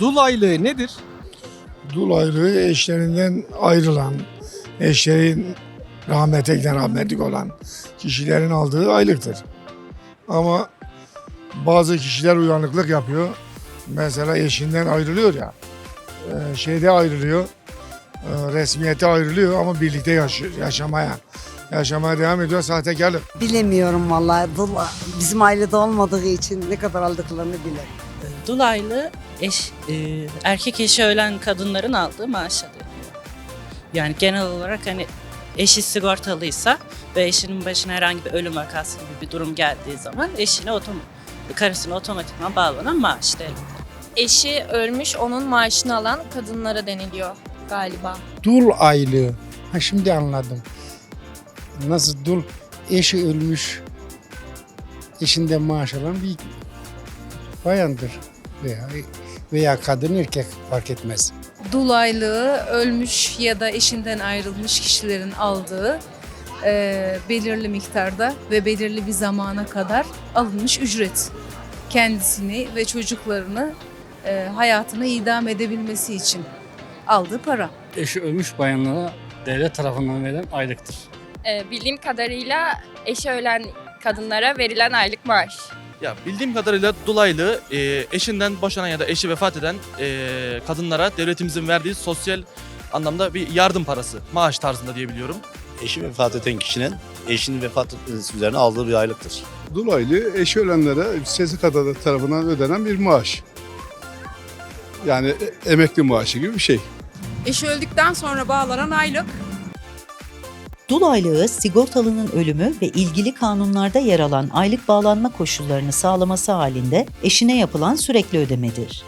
Dul aylığı nedir? Dul ayrılığı eşlerinden ayrılan, eşlerin rahmete giden rahmetlik olan kişilerin aldığı aylıktır. Ama bazı kişiler uyanıklık yapıyor. Mesela eşinden ayrılıyor ya, e, şeyde ayrılıyor, e, resmiyete ayrılıyor ama birlikte yaşıyor, yaşamaya. Yaşamaya devam ediyor sahtekarlık. Bilemiyorum vallahi. Dul, bizim ailede olmadığı için ne kadar aldıklarını bile. Dulaylı eş, e, erkek eşi ölen kadınların aldığı maaşa deniyor. Yani genel olarak hani eşi sigortalıysa ve eşinin başına herhangi bir ölüm vakası gibi bir durum geldiği zaman eşine otom karısına otomatikman bağlanan maaş devlet. Eşi ölmüş onun maaşını alan kadınlara deniliyor galiba. Dul aylığı. Ha şimdi anladım. Nasıl dul eşi ölmüş eşinden maaş alan bir bayandır veya veya kadın erkek fark etmez. dul aylığı ölmüş ya da eşinden ayrılmış kişilerin aldığı e, belirli miktarda ve belirli bir zamana kadar alınmış ücret. Kendisini ve çocuklarını e, hayatını idam edebilmesi için aldığı para. eşi ölmüş bayanlara devlet tarafından verilen aylıktır. Ee, bildiğim kadarıyla eşi ölen kadınlara verilen aylık maaş. Ya bildiğim kadarıyla dolaylı e, eşinden boşanan ya da eşi vefat eden e, kadınlara devletimizin verdiği sosyal anlamda bir yardım parası, maaş tarzında diyebiliyorum. eşi vefat eden kişinin eşinin vefat etmesi üzerine aldığı bir aylıktır. Dolaylı eşi ölenlere SSK tarafından ödenen bir maaş. Yani e- emekli maaşı gibi bir şey. Eşi öldükten sonra bağlanan aylık Dul aylığı sigortalının ölümü ve ilgili kanunlarda yer alan aylık bağlanma koşullarını sağlaması halinde eşine yapılan sürekli ödemedir.